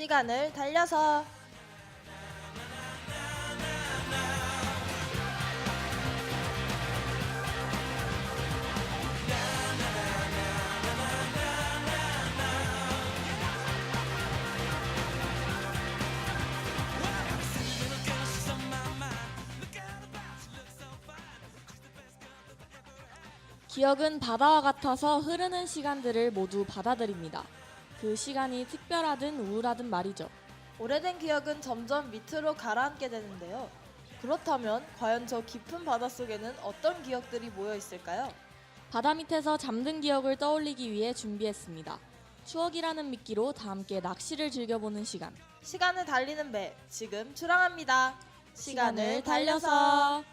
시간을 달려서 기억은 바다와 같아서 흐르는 시간들을 모두 받아들입니다. 그 시간이 특별하든 우울하든 말이죠. 오래된 기억은 점점 밑으로 가라앉게 되는데요. 그렇다면 과연 저 깊은 바닷속에는 어떤 기억들이 모여 있을까요? 바다 밑에서 잠든 기억을 떠올리기 위해 준비했습니다. 추억이라는 미끼로 다 함께 낚시를 즐겨보는 시간. 시간을 달리는 배 지금 출항합니다. 시간을 달려서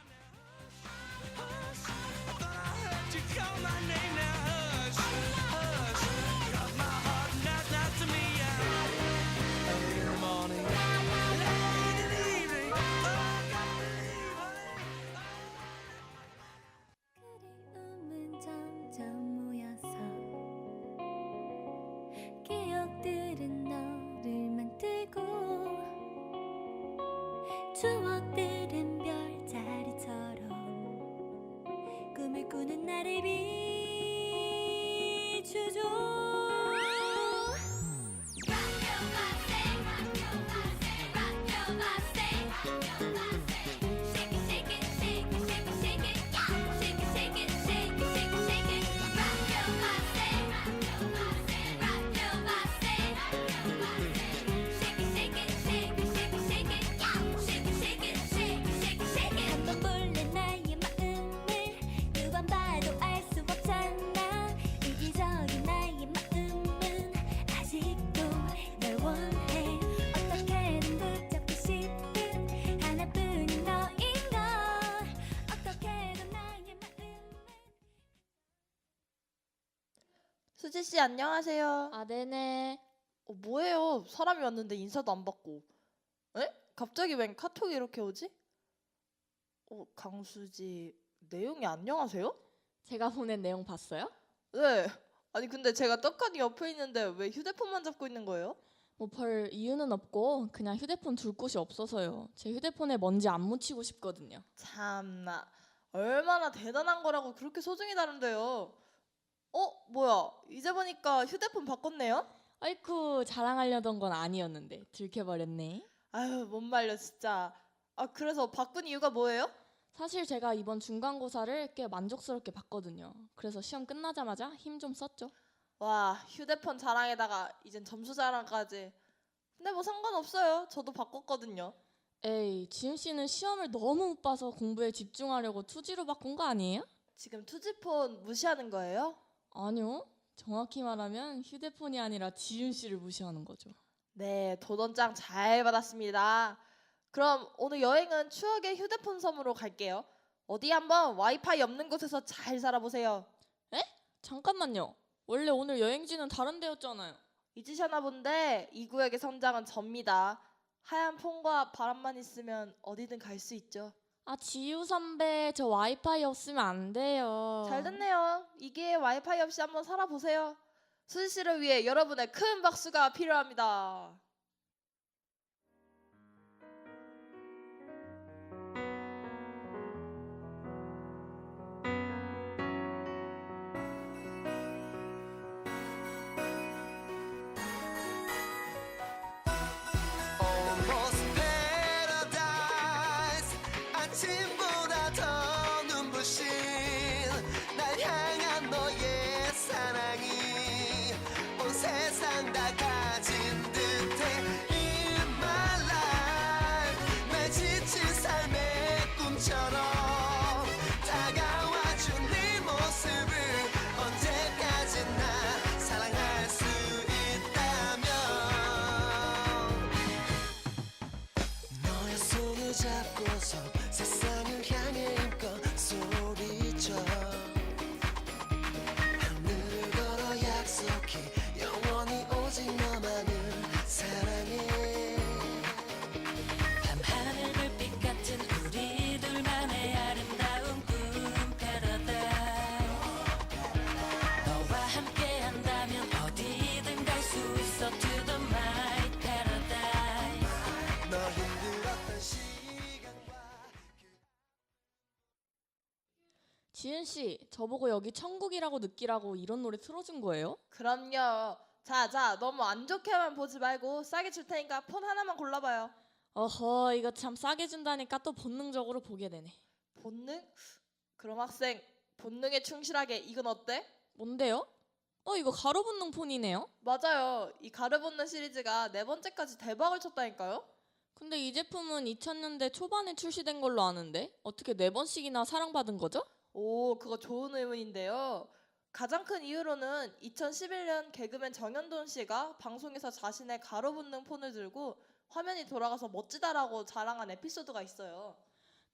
수지 씨 안녕하세요. 아 네네. 어, 뭐예요? 사람이 왔는데 인사도 안 받고. 에? 갑자기 웬 카톡이 이렇게 오지? 어, 강수지 내용이 안녕하세요? 제가 보낸 내용 봤어요? 네. 아니 근데 제가 떡하니 옆에 있는데 왜 휴대폰만 잡고 있는 거예요? 뭐 별 이유는 없고 그냥 휴대폰 둘 곳이 없어서요. 제 휴대폰에 먼지 안 묻히고 싶거든요. 참나 얼마나 대단한 거라고 그렇게 소중히 다룬대요. 어 뭐야 이제 보니까 휴대폰 바꿨네요? 아이쿠 자랑하려던 건 아니었는데 들켜버렸네. 아유 못 말려 진짜. 아 그래서 바꾼 이유가 뭐예요? 사실 제가 이번 중간고사를 꽤 만족스럽게 봤거든요. 그래서 시험 끝나자마자 힘 좀 썼죠. 와 휴대폰 자랑에다가 이젠 점수 자랑까지. 근데 뭐 상관없어요. 저도 바꿨거든요. 에이, 지은 씨는 시험을 너무 못 봐서 공부에 집중하려고 투지로 바꾼 거 아니에요? 지금 투지폰 무시하는 거예요? 아니요. 정확히 말하면 휴대폰이 아니라 지윤 씨를 무시하는 거죠. 네, 도전장 잘 받았습니다. 그럼 오늘 여행은 추억의 휴대폰 섬으로 갈게요. 어디 한번 와이파이 없는 곳에서 잘 살아보세요. 잠깐만요. 원래 오늘 여행지는 다른 데였잖아요. 잊으셨나 본데 이 구역의 선장은 접니다. 하얀 폰과 바람만 있으면 어디든 갈 수 있죠. 아, 지우 선배, 저 와이파이 없으면 안 돼요. 잘 됐네요. 이게 와이파이 없이 한번 살아보세요. 수지 씨를 위해 여러분의 큰 박수가 필요합니다. Almost 지은 씨, 저보고 여기 천국이라고 느끼라고 이런 노래 틀어준 거예요? 그럼요. 자, 자, 너무 안 좋게만 보지 말고 싸게 줄 테니까 폰 하나만 골라봐요. 어허, 이거 참 싸게 준다니까 또 본능적으로 보게 되네. 본능? 그럼 학생, 본능에 충실하게 이건 어때? 뭔데요? 어, 이거 가로 본능 폰이네요? 맞아요. 이 가르본능 시리즈가 네 번째까지 대박을 쳤다니까요. 근데 이 제품은 2000년대 초반에 출시된 걸로 아는데 어떻게 네 번씩이나 사랑받은 거죠? 오, 그거 좋은 의문인데요. 가장 큰 이유로는 2011년 개그맨 정현돈 씨가 방송에서 자신의 가로본능 폰을 들고 화면이 돌아가서 멋지다라고 자랑한 에피소드가 있어요.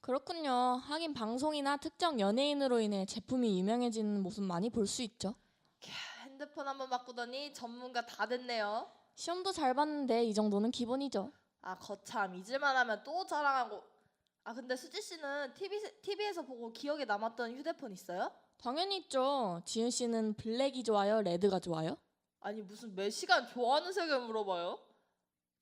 그렇군요. 하긴 방송이나 특정 연예인으로 인해 제품이 유명해지는 모습 많이 볼 수 있죠. 캬, 핸드폰 한번 바꾸더니 전문가 다 됐네요. 시험도 잘 봤는데 이 정도는 기본이죠. 아, 거참 잊을만 하면 또 자랑하고. 아, 근데 수지 씨는 TV, TV에서 보고 기억에 남았던 휴대폰 있어요? 당연히 있죠. 지은 씨는 블랙이 좋아요, 레드가 좋아요? 아니, 무슨 몇 시간 좋아하는 색을 물어봐요?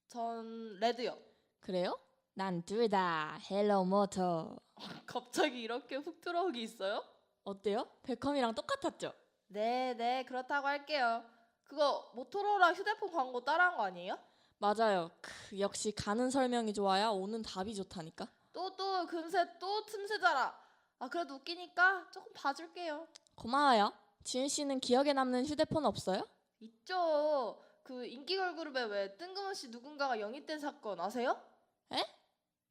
전 레드요. 그래요? 난 둘 다 헬로 모터. 갑자기 이렇게 훅 들어오기 있어요? 어때요? 베컴이랑 똑같았죠? 네, 네, 그렇다고 할게요. 그거 모토로라 휴대폰 광고 따라한 거 아니에요? 맞아요. 크, 역시 가는 설명이 좋아야 오는 답이 좋다니까. 또, 또, 금세 또 틈새잖아. 아, 그래도 웃기니까 조금 봐줄게요. 고마워요. 지은 씨는 기억에 남는 휴대폰 없어요? 있죠. 그 인기 걸 그룹에 왜 뜬금없이 누군가가 영입된 사건 아세요?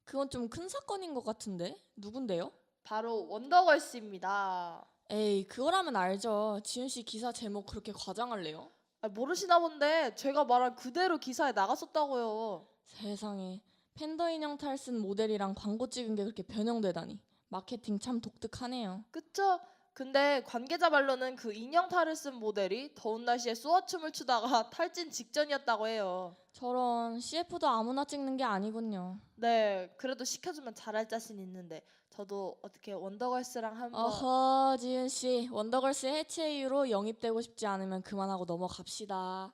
그건 좀 큰 사건인 것 같은데 누군데요? 바로 원더걸스입니다. 에이 그거라면 알죠. 지은 씨 기사 제목 그렇게 과장할래요? 아, 모르시나 본데 제가 말한 그대로 기사에 나갔었다고요. 세상에 팬더 인형 탈 쓴 모델이랑 광고 찍은 게 그렇게 변형되다니 마케팅 참 독특하네요. 그쵸? 근데 관계자 말로는 그 인형 탈을 쓴 모델이 더운 날씨에 쏘아춤을 추다가 탈진 직전이었다고 해요. 저런 CF도 아무나 찍는 게 아니군요. 네, 그래도 시켜주면 잘할 자신 있는데 저도 어떻게 원더걸스랑 한번 어허 지은 씨 원더걸스 해체 이후로 영입되고 싶지 않으면 그만하고 넘어갑시다.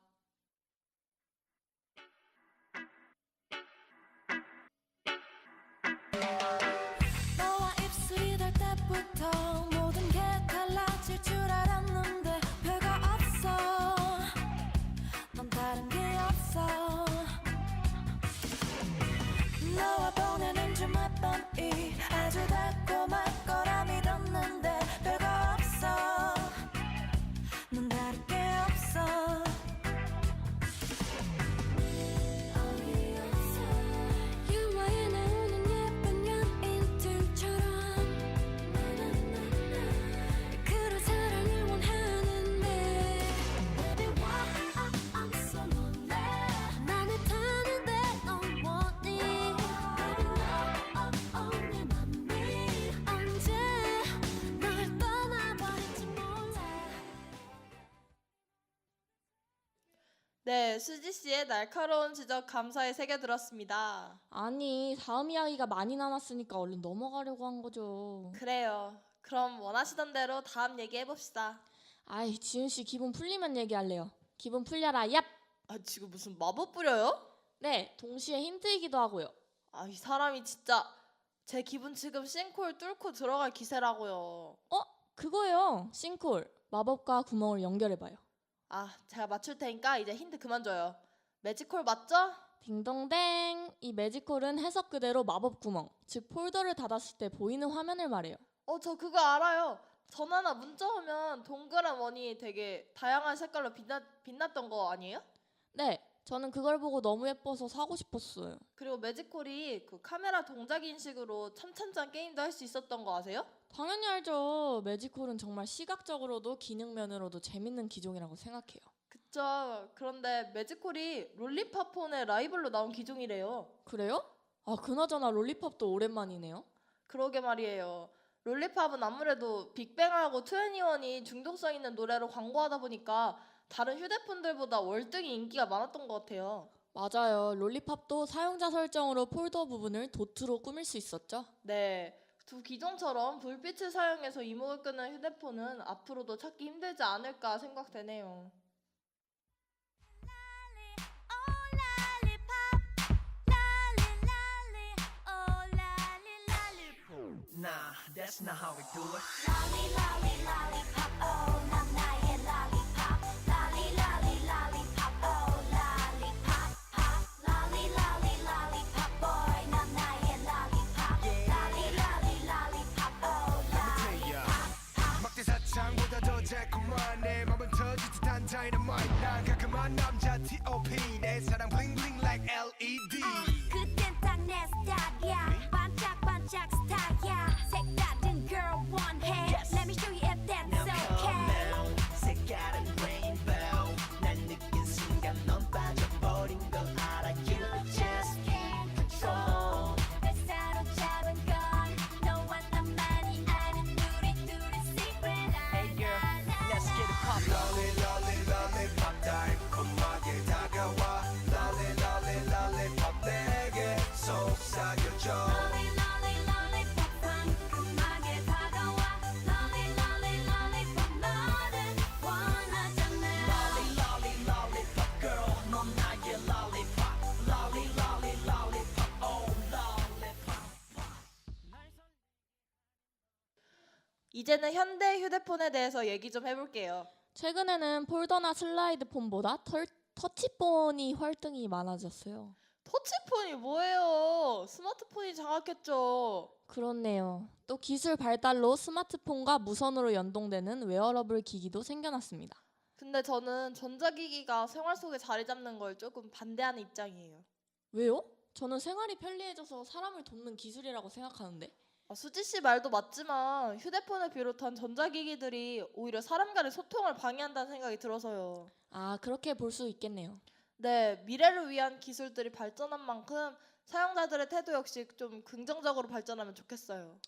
네, 수지 씨의 날카로운 지적 감사의 새겨 들었습니다. 아니 다음 이야기가 많이 남았으니까 얼른 넘어가려고 한 거죠. 그래요. 그럼 원하시던 대로 다음 얘기해 봅시다. 아이 지은 씨 기분 풀리면 얘기할래요. 기분 풀려라 얍. 아, 지금 무슨 마법 뿌려요? 네 동시에 힌트이기도 하고요. 아, 이 사람이 진짜 제 기분 지금 싱크홀 뚫고 들어갈 기세라고요. 그거요. 싱콜 마법과 구멍을 연결해봐요. 아, 제가 맞출 테니까 이제 힌트 그만 줘요. 매직홀 맞죠? 딩동댕. 이 매지컬은 해석 그대로 마법 구멍, 즉 폴더를 닫았을 때 보이는 화면을 말해요. 어, 저 그거 알아요. 전화나 문자 오면 동그란 원이 되게 다양한 색깔로 빛나, 빛났던 거 아니에요? 네, 저는 그걸 보고 너무 예뻐서 사고 싶었어요. 그리고 매직콜이 그 카메라 동작 인식으로 참참참 게임도 할 수 있었던 거 아세요? 당연히 알죠. 매지컬은 정말 시각적으로도 기능면으로도 재밌는 기종이라고 생각해요. 그쵸. 그런데 매직콜이 롤리팝폰의 라이벌로 나온 기종이래요. 그래요? 아, 그나저나 롤리팝도 오랜만이네요. 그러게 말이에요. 롤리팝은 아무래도 빅뱅하고 트웬티원이 중독성 있는 노래로 광고하다 보니까 다른 휴대폰들보다 월등히 인기가 많았던 것 같아요. 맞아요. 롤리팝도 사용자 설정으로 폴더 부분을 도트로 꾸밀 수 있었죠. 네. 두 기종처럼 불빛을 사용해서 이목을 끄는 휴대폰은 앞으로도 찾기 힘들지 않을까 생각되네요. 나 That's not how we do it. Lolly lolly lollipop oh 난나 터질 듯한 dynamite 난 깔끔한 남자 T.O.P 내 사랑 bling bling 이제는 현대 휴대폰에 대해서 얘기 좀 해볼게요. 최근에는 폴더나 슬라이드 폰보다 털, 터치폰이 활등이 많아졌어요. 터치폰이 뭐예요? 스마트폰이 장악했죠. 그렇네요. 또 기술 발달로 스마트폰과 무선으로 연동되는 웨어러블 기기도 생겨났습니다. 근데 저는 전자기기가 생활 속에 자리 잡는 걸 조금 반대하는 입장이에요. 왜요? 저는 생활이 편리해져서 사람을 돕는 기술이라고 생각하는데. 아, 수지 씨 말도 맞지만 휴대폰을 비롯한 전자기기들이 오히려 사람 간의 소통을 방해한다는 생각이 들어서요. 아, 그렇게 볼 수 있겠네요. 네, 미래를 위한 기술들이 발전한 만큼 사용자들의 태도 역시 좀 긍정적으로 발전하면 좋겠어요.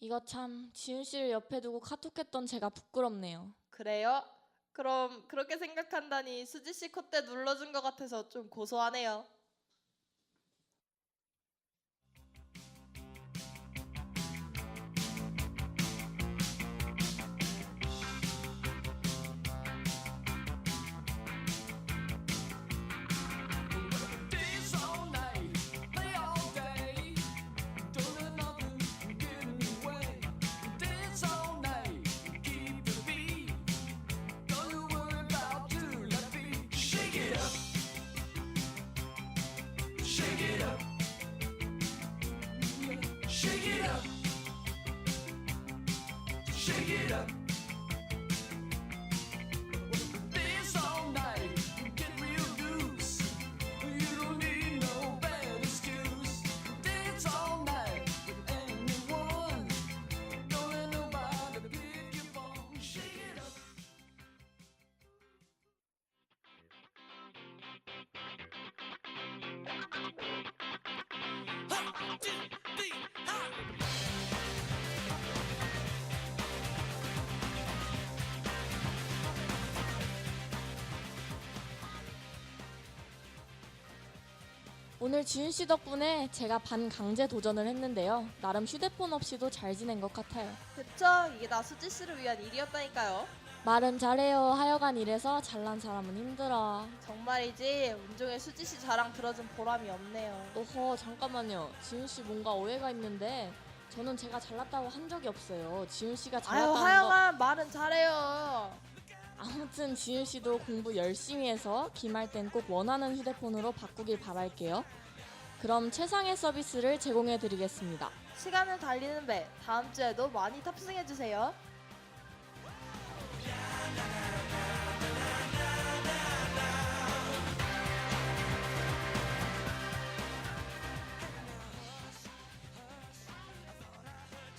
이거 참 지훈 씨를 옆에 두고 카톡했던 제가 부끄럽네요. 그래요? 그럼 그렇게 생각한다니 수지 씨 콧대 눌러준 것 같아서 좀 고소하네요. Shake it up. 오늘 지훈 씨 덕분에 제가 반강제 도전을 했는데요. 나름 휴대폰 없이도 잘 지낸 것 같아요. 그쵸? 이게 나 수지 씨를 위한 일이었다니까요. 말은 잘해요. 하여간 이래서 잘난 사람은 힘들어. 정말이지 온종일 수지 씨 자랑 들어준 보람이 없네요. 어허 잠깐만요. 지훈 씨 뭔가 오해가 있는데 저는 제가 잘났다고 한 적이 없어요. 지훈 씨가 아유 잘났다는 거. 하여간 말은 잘해요. 아무튼 지훈 씨도 공부 열심히 해서 기말 땐 꼭 원하는 휴대폰으로 바꾸길 바랄게요. 그럼 최상의 서비스를 제공해 드리겠습니다. 시간을 달리는 배 다음 주에도 많이 탑승해 주세요.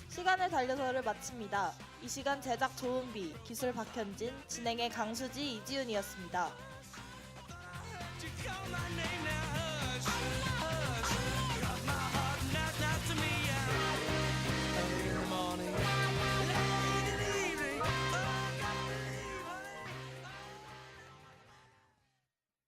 시간을 달려서를 마칩니다. 이 시간 제작 조은비, 기술 박현진, 진행의 강수지 이지훈이었습니다.